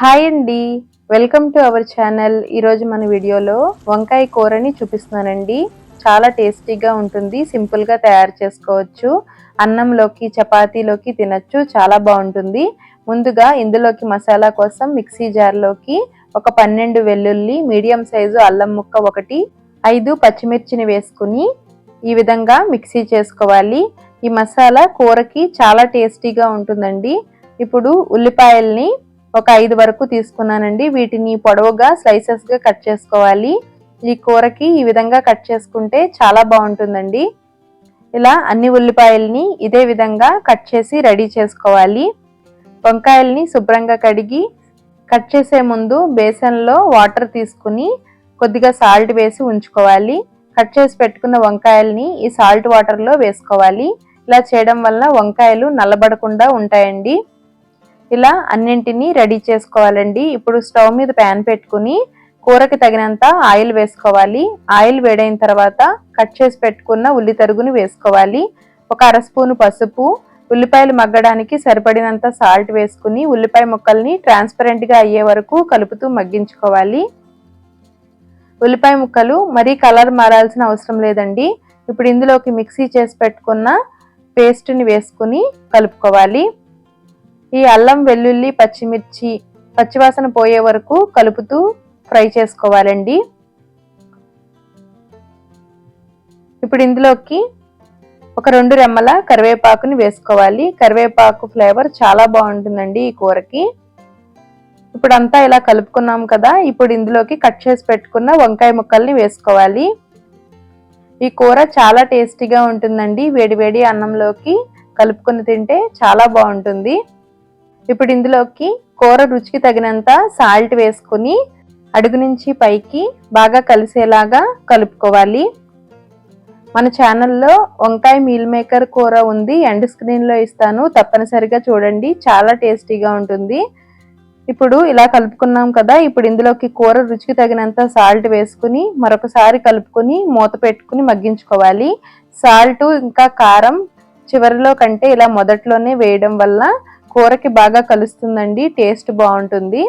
Hi అండి. Welcome to our channel. ఈరోజు మన వీడియోలో వంకాయ కూరని చూపిస్తున్నానండి. చాలా టేస్టీగా ఉంటుంది. సింపుల్గా తయారు చేసుకోవచ్చు. అన్నంలోకి చపాతీలోకి తినచ్చు. చాలా బాగుంటుంది. ముందుగా ఇందులోకి మసాలా కోసం మిక్సీ జార్లోకి ఒక పన్నెండు వెల్లుల్లి మీడియం సైజు అల్లం ముక్క ఒకటి ఐదు పచ్చిమిర్చిని వేసుకుని ఈ విధంగా మిక్సీ చేసుకోవాలి. ఈ మసాలా కూరకి చాలా టేస్టీగా ఉంటుందండి. ఇప్పుడు ఉల్లిపాయల్ని ఒక ఐదు వరకు తీసుకున్నానండి. వీటిని పొడవుగా స్లైసెస్గా కట్ చేసుకోవాలి. ఈ కూరకి ఈ విధంగా కట్ చేసుకుంటే చాలా బాగుంటుందండి. ఇలా అన్ని ఉల్లిపాయల్ని ఇదే విధంగా కట్ చేసి రెడీ చేసుకోవాలి. వంకాయల్ని శుభ్రంగా కడిగి కట్ చేసే ముందు బేసన్లో వాటర్ తీసుకుని కొద్దిగా సాల్ట్ వేసి ఉంచుకోవాలి. కట్ చేసి పెట్టుకున్న వంకాయల్ని ఈ సాల్ట్ వాటర్లో వేసుకోవాలి. ఇలా చేయడం వల్ల వంకాయలు నల్లబడకుండా ఉంటాయండి. ఇలా అన్నింటినీ రెడీ చేసుకోవాలండి. ఇప్పుడు స్టవ్ మీద ప్యాన్ పెట్టుకుని కూరకి తగినంత ఆయిల్ వేసుకోవాలి. ఆయిల్ వేడైన తర్వాత కట్ చేసి పెట్టుకున్న ఉల్లి తరుగుని వేసుకోవాలి. ఒక అర స్పూను పసుపు ఉల్లిపాయలు మగ్గడానికి సరిపడినంత సాల్ట్ వేసుకుని ఉల్లిపాయ ముక్కల్ని ట్రాన్స్పరెంట్గా అయ్యే వరకు కలుపుతూ మగ్గించుకోవాలి. ఉల్లిపాయ ముక్కలు మరీ కలర్ మారాల్సిన అవసరం లేదండి. ఇప్పుడు ఇందులోకి మిక్సీ చేసి పెట్టుకున్న పేస్ట్ని వేసుకుని కలుపుకోవాలి. ఈ అల్లం వెల్లుల్లి పచ్చిమిర్చి పచ్చివాసన పోయే వరకు కలుపుతూ ఫ్రై చేసుకోవాలండి. ఇప్పుడు ఇందులోకి ఒక రెండు రెమ్మల కరివేపాకుని వేసుకోవాలి. కరివేపాకు ఫ్లేవర్ చాలా బాగుంటుందండి ఈ కూరకి. ఇప్పుడు అంతా ఇలా కలుపుకున్నాం కదా ఇప్పుడు ఇందులోకి కట్ చేసి పెట్టుకున్న వంకాయ ముక్కల్ని వేసుకోవాలి. ఈ కూర చాలా టేస్టీగా ఉంటుందండి. వేడివేడి అన్నంలోకి కలుపుకొని తింటే చాలా బాగుంటుంది. ఇప్పుడు ఇందులోకి కూర రుచికి తగినంత సాల్ట్ వేసుకుని అడుగు నుంచి పైకి బాగా కలిసేలాగా కలుపుకోవాలి. మన ఛానల్లో వంకాయ మీల్ మేకర్ కూర ఉంది. ఎండ్ స్క్రీన్లో ఇస్తాను. తప్పనిసరిగా చూడండి. చాలా టేస్టీగా ఉంటుంది. ఇప్పుడు ఇలా కలుపుకున్నాం కదా ఇప్పుడు ఇందులోకి కూర రుచికి తగినంత సాల్ట్ వేసుకుని మరొకసారి కలుపుకొని మూత పెట్టుకుని మగ్గించుకోవాలి. సాల్ట్ ఇంకా కారం చివరిలో కంటే ఇలా మొదట్లోనే వేయడం వల్ల కూరకి బాగా కలుస్తుందండి టేస్ట్ బాగుంటుంది.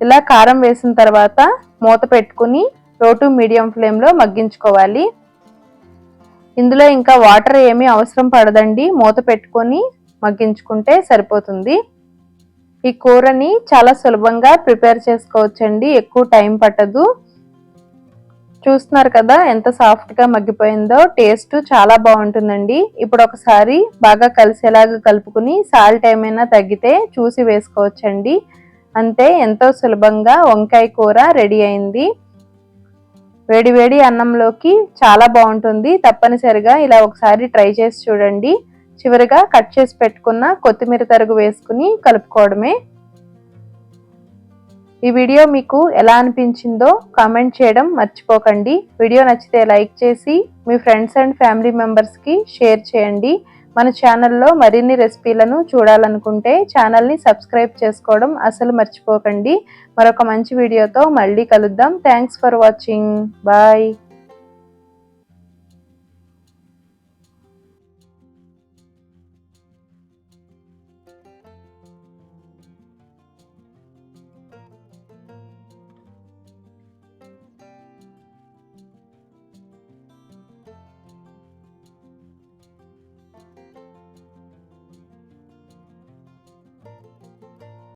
ఇలా కారం వేసిన తర్వాత మూత పెట్టుకుని లో టు మీడియం ఫ్లేమ్లో మగ్గించుకోవాలి. ఇందులో ఇంకా వాటర్ ఏమీ అవసరం పడదండి మూత పెట్టుకొని మగ్గించుకుంటే సరిపోతుంది. ఈ కూరని చాలా సులభంగా ప్రిపేర్ చేసుకోవచ్చండి ఎక్కువ టైం పట్టదు. చూస్తున్నారు కదా ఎంత సాఫ్ట్గా మగ్గిపోయిందో టేస్ట్ చాలా బాగుంటుందండి. ఇప్పుడు ఒకసారి బాగా కలిసేలాగా కలుపుకుని సాల్ట్ ఏమైనా తగ్గితే చూసి వేసుకోవచ్చండి. అంతే ఎంతో సులభంగా వంకాయ కూర రెడీ అయింది. వేడి వేడి అన్నంలోకి చాలా బాగుంటుంది. తప్పనిసరిగా ఇలా ఒకసారి ట్రై చేసి చూడండి. చివరిగా కట్ చేసి పెట్టుకున్న కొత్తిమీర తరుగు వేసుకుని కలుపుకోవడమే ఈ వీడియో మీకు ఎలా అనిపించిందో కామెంట్ చేయడం మర్చిపోకండి. వీడియో నచ్చితే లైక్ చేసి మీ ఫ్రెండ్స్ అండ్ ఫ్యామిలీ మెంబర్స్కి షేర్ చేయండి. మన ఛానల్లో మరిన్ని రెసిపీలను చూడాలనుకుంటే ఛానల్ని సబ్స్క్రైబ్ చేసుకోవడం అసలు మర్చిపోకండి. మరొక మంచి వీడియోతో మళ్ళీ కలుద్దాం. Thanks for watching bye